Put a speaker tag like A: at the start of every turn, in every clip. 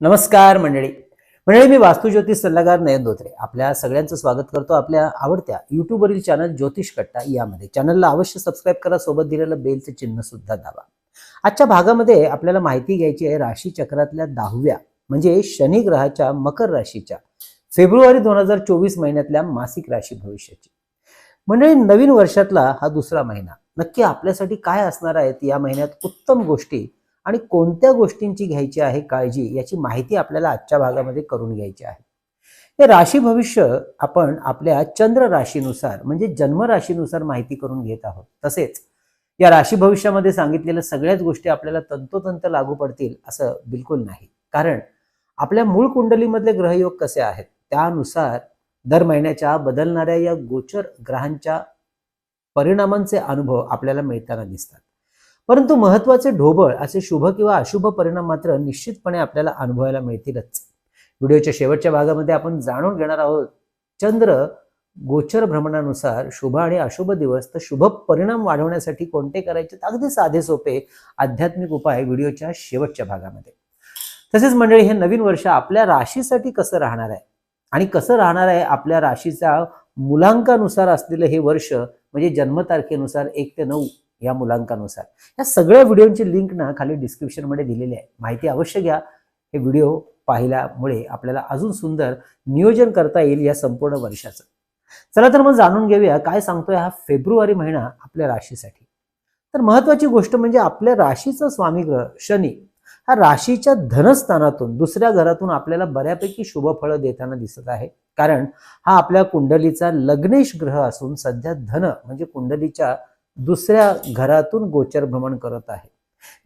A: नमस्कार मंडळी. मंडळी मी वास्तुज्योतिष सल्लागार नयन धोत्रे. आपल्या सगळ्यांचं स्वागत करतो आपल्या आवडत्या युट्यूबवरील चॅनल ज्योतिष कट्टा यामध्ये. चॅनलला अवश्य सबस्क्राईब करा सोबत दिलेलं बेलचं चिन्ह सुद्धा दाबा. आजच्या भागामध्ये आपल्याला माहिती घ्यायची आहे राशी चक्रातल्या दहाव्या म्हणजे शनी ग्रहाच्या मकर राशीच्या फेब्रुवारी दोन हजार चोवीस महिन्यातल्या मासिक राशी भविष्याची. मंडळी नवीन वर्षातला हा दुसरा महिना. नक्की आपल्यासाठी काय असणार आहेत या महिन्यात उत्तम गोष्टी आणि कोणत्या गोष्टींची घ्यायची आहे काळजी याची माहिती आपल्याला आजच्या भागामध्ये करून घ्यायची आहे. हे राशी भविष्य आपण आपल्या चंद्र राशीनुसार म्हणजे जन्म राशीनुसार माहिती करून घेत आहोत. तसेच या राशी भविष्यामध्ये सांगितलेल्या सगळ्याच गोष्टी आपल्याला तंतोतंत लागू पडतील असं बिलकुल नाही. कारण आपल्या मूळ कुंडलीमधले ग्रहयोग कसे आहेत? त्यानुसार दर महिन्याच्या बदलणाऱ्या या गोचर ग्रहांच्या परिणामांचे अनुभव आपल्याला मिळताना दिसतात. परंतु महत्त्वाचे ढोबळ असे शुभ किंवा अशुभ परिणाम मात्र निश्चितपणे आपल्याला अनुभवायला मिळतीलच. व्हिडिओच्या शेवटच्या भागामध्ये आपण जाणून घेणार आहोत चंद्र गोचर भ्रमणानुसार शुभ आणि अशुभ दिवस तर शुभ परिणाम वाढवण्यासाठी कोणते करायचे अगदी साधे सोपे आध्यात्मिक उपाय व्हिडिओच्या शेवटच्या भागामध्ये. तसेच मंडळी हे नवीन वर्ष आपल्या राशीसाठी कसं राहणार आहे? आणि कसं राहणार आहे आपल्या राशीच्या मुलांकानुसार असलेलं हे वर्ष म्हणजे जन्मतारखेनुसार एक ते नऊ? या मुलांकानुसार. या सगळ्या व्हिडिओची लिंक ना खाली डिस्क्रिप्शनमध्ये दिलेली आहे. माहिती अवश्य घ्या. हे व्हिडिओ पाहिल्यामुळे आपल्याला अजून सुंदर नियोजन करता येईल या संपूर्ण वर्षाचं. चला तर मग जाणून घेऊया काय सांगतोय हा फेब्रुवारी महिना आपल्या राशीसाठी. तर महत्वाची गोष्ट म्हणजे आपल्या राशीचा स्वामी ग्रह शनी हा राशीच्या धनस्थानातून दुसऱ्या घरातून आपल्याला बऱ्यापैकी शुभ फळं देताना दिसत आहे. कारण हा आपल्या कुंडलीचा लग्नेश ग्रह असून सध्या धन म्हणजे कुंडलीच्या दुसऱ्या घरातून गोचर भ्रमण करत आहे.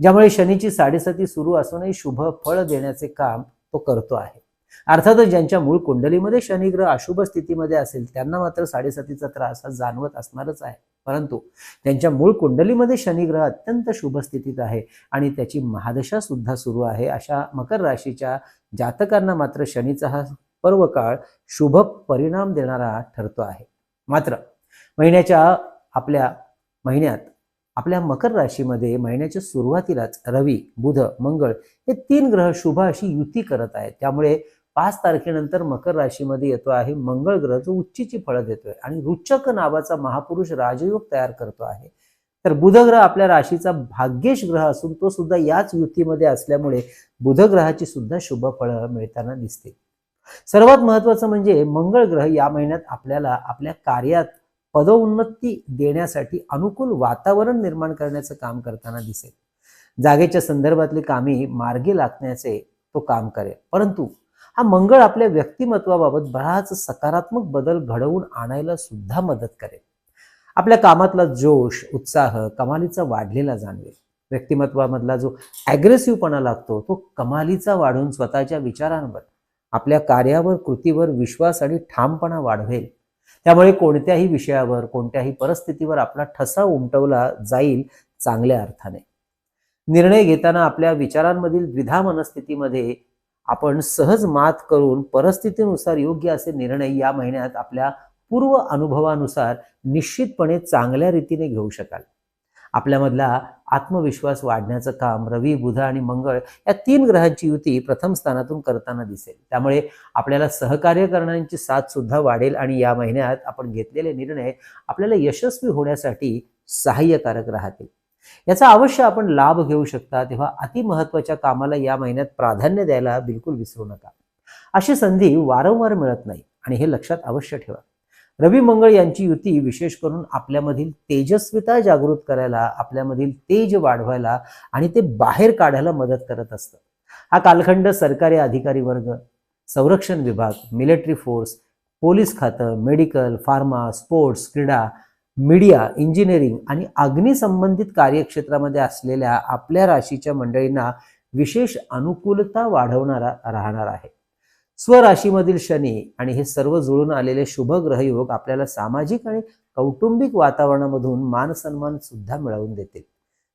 A: ज्यामुळे शनीची साडेसाती सुरू असूनही शुभ फळ देण्याचे काम तो करतो आहे. अर्थातच ज्यांच्या मूळ कुंडलीमध्ये शनिग्रह अशुभ स्थितीमध्ये असेल त्यांना मात्र साडेसातीचा त्रास हा जाणवत असणारच आहे. परंतु त्यांच्या मूळ कुंडलीमध्ये शनिग्रह अत्यंत शुभ स्थितीत आहे आणि त्याची महादशा सुद्धा सुरू आहे. अशा मकर राशीच्या जातकांना मात्र शनीचा हा पर्व काळ शुभ परिणाम देणारा ठरतो आहे. मात्र महिन्याच्या आपल्या महिन्यात. आपल्या मकर राशीमध्ये महिन्याच्या सुरुवातीलाच रवी बुध मंगळ हे तीन ग्रह शुभ अशी युती करत आहेत. त्यामुळे पाच तारखेनंतर मकर राशीमध्ये येतो आहे मंगळ ग्रह जो उच्चीची फळं देतोय आणि रुचक नावाचा महापुरुष राजयोग तयार करतो आहे. तर बुध ग्रह आपल्या राशीचा भाग्येश ग्रह असून तो सुद्धा याच युतीमध्ये असल्यामुळे बुध ग्रहाची सुद्धा शुभ फळं मिळताना दिसते सर्वात महत्वाचं म्हणजे मंगळ ग्रह या महिन्यात आपल्याला आपल्या कार्यात पदोन्नती देण्यासाठी अनुकूल वातावरण निर्माण करण्याचं काम करताना दिसेल. जागेच्या संदर्भातली कामे मार्गी लागण्याचे तो काम करेल. परंतु हा मंगळ आपल्या व्यक्तिमत्वाबाबत बराच सकारात्मक बदल घडवून आणायला सुद्धा मदत करेल. आपल्या कामातला जोश उत्साह कमालीचा वाढलेला जाणवेल. व्यक्तिमत्वामधला जो ॲग्रेसिव्हपणा लागतो तो कमालीचा वाढून स्वतःच्या विचारांवर आपल्या कार्यावर कृतीवर विश्वास आणि ठामपणा वाढवेल. त्यामुळे कोणत्याही विषयावर कोणत्याही परिस्थितीवर आपला ठसा उमटवला जाईल चांगल्या अर्थाने. निर्णय घेताना आपल्या विचारांमधील द्विधा मनस्थितीमध्ये आपण सहज मात करून परिस्थितीनुसार योग्य असे निर्णय या महिन्यात आपल्या पूर्व अनुभवानुसार निश्चितपणे चांगल्या रीतीने घेऊ शकाल. आपल्यामधला आत्मविश्वास वाढण्याचं काम रवी बुध आणि मंगळ या तीन ग्रहांची युती प्रथम स्थानातून करताना दिसेल. त्यामुळे आपल्याला सहकार्य करण्याची साथ सुद्धा वाढेल आणि या महिन्यात आपण घेतलेले निर्णय आपल्याला यशस्वी होण्यासाठी सहाय्यकारक राहतील. याचा अवश्य आपण लाभ घेऊ शकता तेव्हा अतिमहत्वाच्या कामाला या महिन्यात प्राधान्य द्यायला बिलकुल विसरू नका. अशी संधी वारंवार मिळत नाही आणि हे लक्षात अवश्य ठेवा. रवी मंगळ यांची युती विशेष करून आपल्यामधील तेजस्विता जागृत करायला आपल्यामधील तेज वाढवायला आणि ते बाहेर काढायला मदत करत असतं. हा कालखंड सरकारी अधिकारी वर्ग संरक्षण विभाग मिलिटरी फोर्स पोलीस खातं मेडिकल फार्मा स्पोर्ट्स क्रीडा मीडिया इंजिनिअरिंग आणि अग्निसंबंधित कार्यक्षेत्रामध्ये असलेल्या आपल्या राशीच्या मंडळींना विशेष अनुकूलता वाढवणारा राहणार आहे. स्वराशीमधील शनी आणि हे सर्व जुळून आलेले शुभ ग्रहयोग आपल्याला सामाजिक आणि कौटुंबिक वातावरणामधून मान सन्मान सुद्धा मिळवून देतील.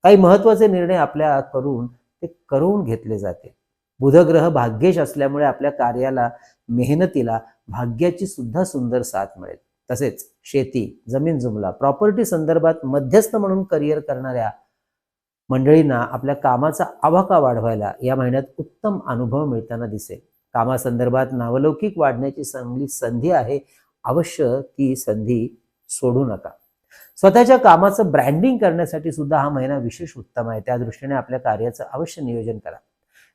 A: काही महत्त्वाचे निर्णय आपल्या करून ते करून घेतले जातील बुधग्रह भाग्येश असल्यामुळे आपल्या कार्याला मेहनतीला भाग्याची सुद्धा सुंदर साथ मिळेल. तसेच शेती जमीन जुमला प्रॉपर्टी संदर्भात मध्यस्थ म्हणून करिअर करणाऱ्या मंडळींना आपल्या कामाचा आवाका वाढवायला या महिन्यात उत्तम अनुभव मिळताना दिसेल. कामासंदर्भात नावलौकिक वाढण्याची चांगली संधी आहे. अवश्य ती संधी सोडू नका. स्वतःच्या कामाचं ब्रँडिंग करण्यासाठी सुद्धा हा महिना विशेष उत्तम आहे. त्या दृष्टीने आपल्या कार्याचं अवश्य नियोजन करा.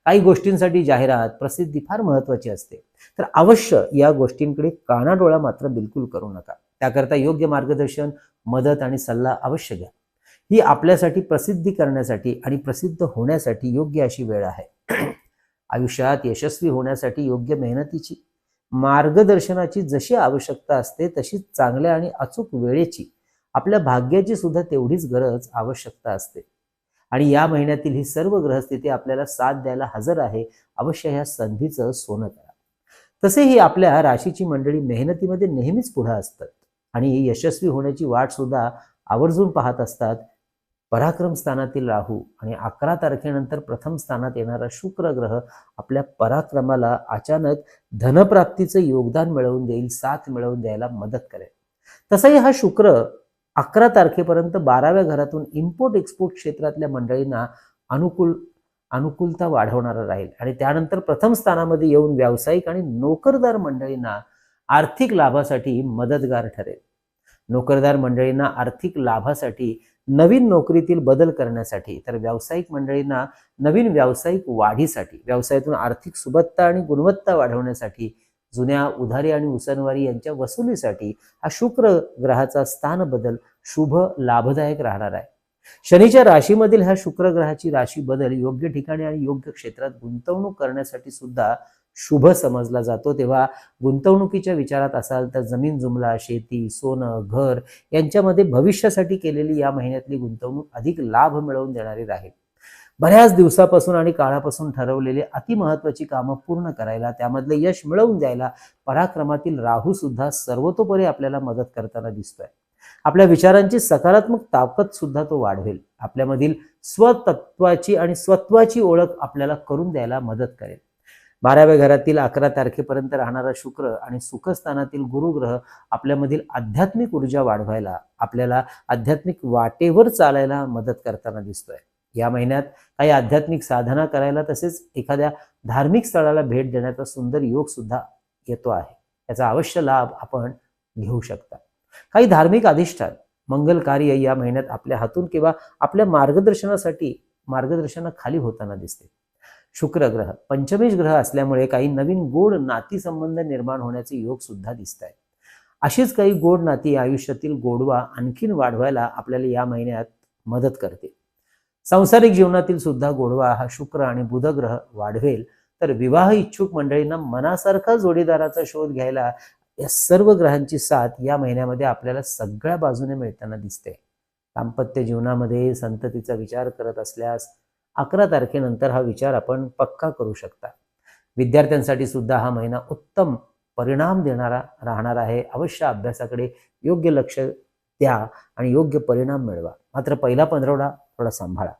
A: काही गोष्टींसाठी जाहिरात प्रसिद्धी फार महत्वाची असते. तर अवश्य या गोष्टींकडे कानाडोळा मात्र बिलकुल करू नका. त्याकरता योग्य मार्गदर्शन मदत आणि सल्ला अवश्य घ्या. ही आपल्यासाठी प्रसिद्धी करण्यासाठी आणि प्रसिद्ध होण्यासाठी योग्य अशी वेळ आहे. आयुष्यात यशस्वी होण्यासाठी योग्य मेहनतीची मार्गदर्शनाची जशी आवश्यकता असते तशी चांगल्या आणि अचूक वेळेची आपल्या भाग्याची सुद्धा तेवढीच गरज आवश्यकता असते. आणि या महिन्यातील ही सर्व ग्रहस्थिती आपल्याला साथ द्यायला हजर आहे अवश्य ह्या संधीचं सोनं करा. तसेही आपल्या राशीची मंडळी मेहनतीमध्ये नेहमीच पुढे असतात आणि यशस्वी होण्याची वाट सुद्धा आवर्जून पाहत असतात पराक्रम स्थानातील राहू आणि अकरा तारखेनंतर प्रथम स्थानात येणारा शुक्र ग्रह आपल्या पराक्रमाला अचानक धनप्राप्तीचं योगदान मिळवून देईल साथ मिळवून द्यायला मदत करेल. तसाही हा शुक्र अकरा तारखेपर्यंत बाराव्या घरातून इम्पोर्ट एक्सपोर्ट क्षेत्रातल्या मंडळींना अनुकूल अनुकूलता वाढवणारा राहील. आणि त्यानंतर प्रथम स्थानामध्ये येऊन व्यावसायिक आणि नोकरदार मंडळींना आर्थिक लाभासाठी मदतगार ठरेल. नोकरदार मंडळींना आर्थिक लाभासाठी नवीन नोकरीतील बदल करण्यासाठी तर व्यावसायिक मंडळींना नवीन व्यावसायिक वाढीसाठी व्यवसायातून आर्थिक सुबत्ता आणि गुणवत्ता वाढवण्यासाठी जुन्या उधारी आणि उसनवारी यांच्या वसुलीसाठी हा शुक्र ग्रहाचा स्थान बदल शुभ लाभदायक राहणार आहे. शनीच्या राशीमधील ह्या शुक्र ग्रहाची राशी बदल योग्य ठिकाणी आणि योग्य क्षेत्रात गुंतवणूक करण्यासाठी सुद्धा शुभ समजला जातो. तेव्हा गुंतवणुकीच्या विचारात असाल तर जमीन जुमला शेती सोनं घर यांच्यामध्ये भविष्यासाठी केलेली या महिन्यातली गुंतवणूक अधिक लाभ मिळवून देणारी राहील. बऱ्याच दिवसापासून आणि काळापासून ठरवलेली अतिमहत्वाची कामं पूर्ण करायला त्यामधले यश मिळवून द्यायला पराक्रमातील राहू सुद्धा सर्वतोपरी आपल्याला मदत करताना दिसतोय. आपल्या विचारांची सकारात्मक ताकद सुद्धा तो वाढवेल. आपल्यामधील स्वतत्वाची आणि स्वत्वाची ओळख आपल्याला करून द्यायला मदत करेल. बाराव्या घरातील अकरा तारखेपर्यंत राहणारा शुक्र आणि सुखस्थानातील गुरुग्रह आपल्यामधील आध्यात्मिक ऊर्जा वाढवायला आपल्याला आध्यात्मिक वाटेवर चालायला मदत करताना दिसतोय. या महिन्यात काही आध्यात्मिक साधना करायला तसेच एखाद्या धार्मिक स्थळाला भेट देण्याचा सुंदर योग सुद्धा येतो आहे. याचा अवश्य लाभ आपण घेऊ शकता. काही धार्मिक अधिष्ठान मंगल कार्य या महिन्यात आपल्या हातून किंवा आपल्या मार्गदर्शनासाठी मार्गदर्शनाखाली होताना दिसते. शुक्र ग्रह पंचमेश ग्रह असल्यामुळे काही नवीन गोड नातीसंबंध निर्माण होण्याचे योग सुद्धा दिसत आहेत अशीच काही गोड नाती आयुष्यातील गोडवा आणखीन वाढवायला आपल्याला या महिन्यात मदत करते सांसारिक जीवनातील सुद्धा गोडवा हा शुक्र आणि बुध ग्रह वाढवेल. तर विवाह इच्छुक मंडळींना मनासारखा जोडीदाराचा शोध घ्यायला या सर्व ग्रहांची साथ या महिन्यामध्ये आपल्याला सगळ्या बाजूने मिळताना दिसते. दाम्पत्य जीवनामध्ये संततीचा विचार करत असल्यास अकरा तारखेनंतर हा विचार आपण पक्का करू शकता. विद्यार्थ्यांसाठी सुद्धा हा महिना उत्तम परिणाम देणारा राहणार आहे. अवश्य अभ्यासाकडे योग्य लक्ष द्या आणि योग्य परिणाम मिळवा. मात्र पहिला पंधरवडा थोडा सांभाळा.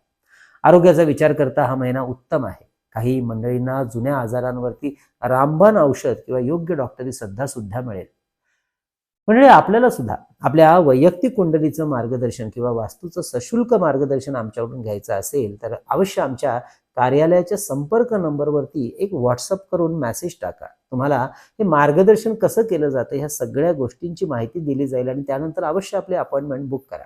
A: आरोग्याचा विचार करता हा महिना उत्तम आहे. काही मंडळींना जुन्या आजारांवरती रामबाण औषध किंवा योग्य डॉक्टरी सध्या सुद्धा मिळेल. म्हणजे आपल्याला सुद्धा आपल्या वैयक्तिक कुंडलीचं मार्गदर्शन किंवा वास्तूचं सशुल्क मार्गदर्शन आमच्याकडून घ्यायचं असेल तर अवश्य आमच्या कार्यालयाच्या संपर्क नंबरवरती एक व्हॉट्सअप करून मेसेज टाका. तुम्हाला हे मार्गदर्शन कसं केलं जातं ह्या सगळ्या गोष्टींची माहिती दिली जाईल आणि त्यानंतर अवश्य आपले अपॉइंटमेंट बुक करा.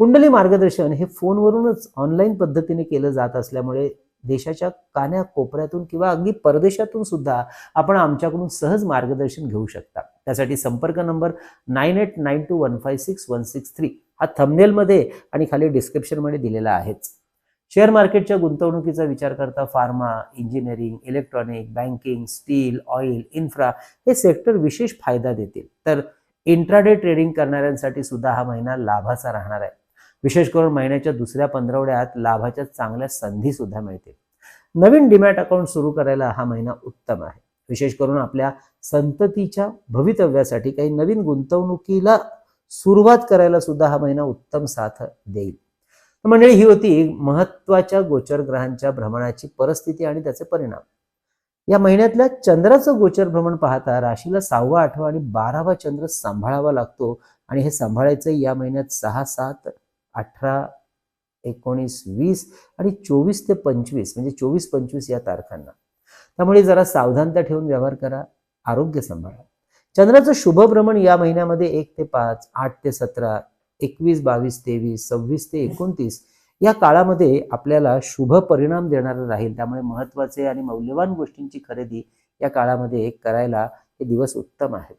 A: कुंडली मार्गदर्शन हे फोनवरूनच ऑनलाईन पद्धतीने केलं जात असल्यामुळे देशाच्या कान्या कोपऱ्यातून किंवा अगदी परदेशातून सुद्धा आपण आमच्याकडून सहज मार्गदर्शन घेऊ शकता. त्यासाठी संपर्क number nine eight nine two one five six one six three हा थंबनेलमध्ये आणि खाली डिस्क्रिप्शनमध्ये दिलेला आहेच. शेअर मार्केटच्या गुंतवणुकीचा विचार करता pharma engineering electronic banking steel oil infra हे सेक्टर विशेष फायदा देतील. तर इंट्राडे ट्रेडिंग करणाऱ्यांसाठी सुद्धा हा महिना लाभाचा राहणार आहे. विशेष करून महिन्याच्या दुसऱ्या पंधरवड्यात लाभाच्या चांगल्या संधी सुद्धा मिळतील. नवीन डिमॅट अकाउंट सुरू करायला हा महिना उत्तम आहे. विशेष करून आपल्या संततीच्या भवितव्यासाठी काही नवीन गुंतवणुकीला सुरुवात करायला सुद्धा हा महिना उत्तम साथ देईल. मंडळी ही होती महत्त्वाच्या गोचर ग्रहांच्या भ्रमणाची परिस्थिती आणि त्याचे परिणाम. या महिन्यातल्या चंद्राचं गोचर भ्रमण पाहता राशीला सहावा आठवा आणि बारावा चंद्र सांभाळावा लागतो आणि हे सांभाळायचं या महिन्यात सहा सात अठरा एकोणीस वीस आणि चोवीस ते पंचवीस म्हणजे चोवीस पंचवीस या तारखांना. त्यामुळे जरा सावधानता ठेवून व्यवहार करा आरोग्य सांभाळा. चंद्राचं शुभ भ्रमण या महिन्यामध्ये एक ते पाच आठ ते सतरा एकवीस बावीस तेवीस सव्वीस ते एकोणतीस या काळामध्ये आपल्याला शुभ परिणाम देणारा राहील. त्यामुळे महत्त्वाचे आणि मौल्यवान गोष्टींची खरेदी या काळामध्ये करायला हे दिवस उत्तम आहेत.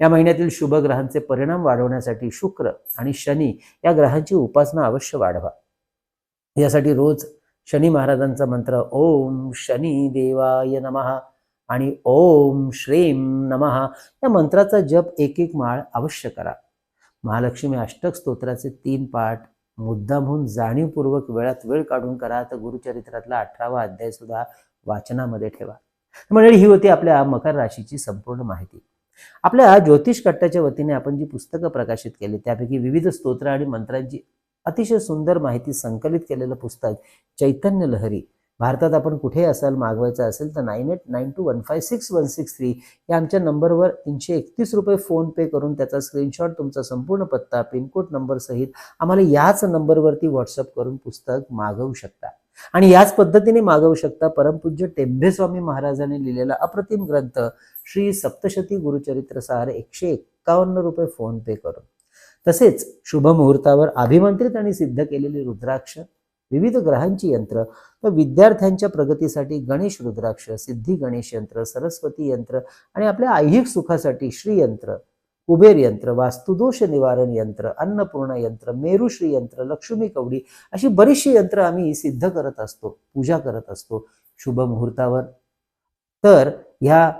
A: या महिन्यातील शुभ ग्रहांचे परिणाम वाढवण्यासाठी शुक्र आणि शनी या ग्रहांची उपासना अवश्य वाढवा. यासाठी रोज शनी महाराजांचा मंत्र ओम शनी देवाय नमः आणि ओम श्रीम नमः या मंत्राचा जप एक एक माळ अवश्य करा. महालक्ष्मी अष्टक स्तोत्राचे तीन पाठ मुद्दामहून जाणीवपूर्वक वेळात वेळ काढून करा. तर गुरुचरित्रातला अठरावा अध्याय सुद्धा वाचनामध्ये ठेवा. मंडळी ही होती आपल्या मकर राशीची संपूर्ण माहिती. आपल्या ज्योतिष कट्ट्याच्या वतीने आपण जी पुस्तकं प्रकाशित केली त्यापैकी विविध स्तोत्र आणि मंत्रांची अतिशय सुंदर माहिती संकलित केलेलं पुस्तक चैतन्य लहरी. भारतात आपण कुठे असाल मागवायचं असेल तर nine eight nine two one five six one six three या आमच्या नंबरवर तीनशे एकतीस रुपये फोन पे करून त्याचा स्क्रीनशॉट तुमचा संपूर्ण पत्ता पिनकोड नंबरसहित आम्हाला याच नंबरवरती व्हॉट्सअप करून पुस्तक मागवू शकता. आणि याच पद्धतीने मागवू शकता परमपूज्य टेंभेस्वामी महाराजांनी लिहिलेला अप्रतिम ग्रंथ श्री सप्तशती गुरुचरित्र सार एकशे एक्कावन्न रुपये फोन पे करून. तसेच शुभ मुहूर्तावर अभिमंत्रित आणि सिद्ध केलेली रुद्राक्ष विविध ग्रहांची यंत्र व विद्यार्थ्यांच्या प्रगतीसाठी गणेश रुद्राक्ष सिद्धी गणेश यंत्र सरस्वती यंत्र आणि आपल्या ऐहिक सुखासाठी श्रीयंत्र कुबेर यंत्र वास्तुदोष निवारण यंत्र अन्नपूर्ण यंत्र मेरुश्री यंत्र लक्ष्मी कवडी अशी बरीचशी यंत्र आम्ही सिद्ध करत असतो पूजा करत असतो शुभ मुहूर्तावर तर ह्या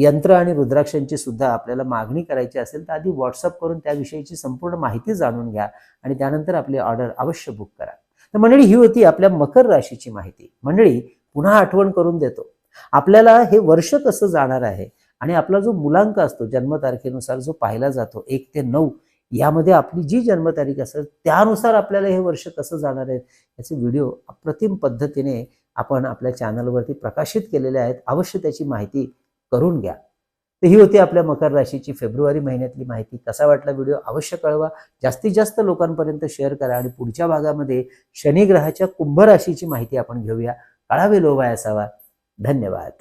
A: यंत्र आणि रुद्राक्षांची सुद्धा आपल्याला मागणी करायची असेल तर आधी व्हॉट्सअप करून त्याविषयीची संपूर्ण माहिती जाणून घ्या आणि त्यानंतर आपली ऑर्डर अवश्य बुक करा. तर मंडळी ही होती आपल्या मकर राशीची माहिती. मंडळी पुन्हा आठवण करून देतो. आपल्याला हे वर्ष कसं जाणार आहे आणि आपला जो मुलांक असतो जन्मतारखेनुसार जो पाहिला जातो एक ते नऊ यामध्ये आपली जी जन्मतारीख असेल त्यानुसार आपल्याला हे वर्ष कसं जाणार आहे याचे व्हिडिओ अप्रतिम पद्धतीने आपण आपल्या चॅनलवरती प्रकाशित केलेले आहेत. अवश्य त्याची माहिती करून घ्या. तर ही होती आपल्या मकर राशीची फेब्रुवारी महिन्यातली माहिती. कसा वाटला व्हिडिओ अवश्य कळवा. जास्तीत जास्त लोकांपर्यंत शेअर करा आणि पुढच्या भागामध्ये शनी ग्रहाच्या कुंभ राशीची माहिती आपण घेऊया. काळावे लोभाय असावा. धन्यवाद.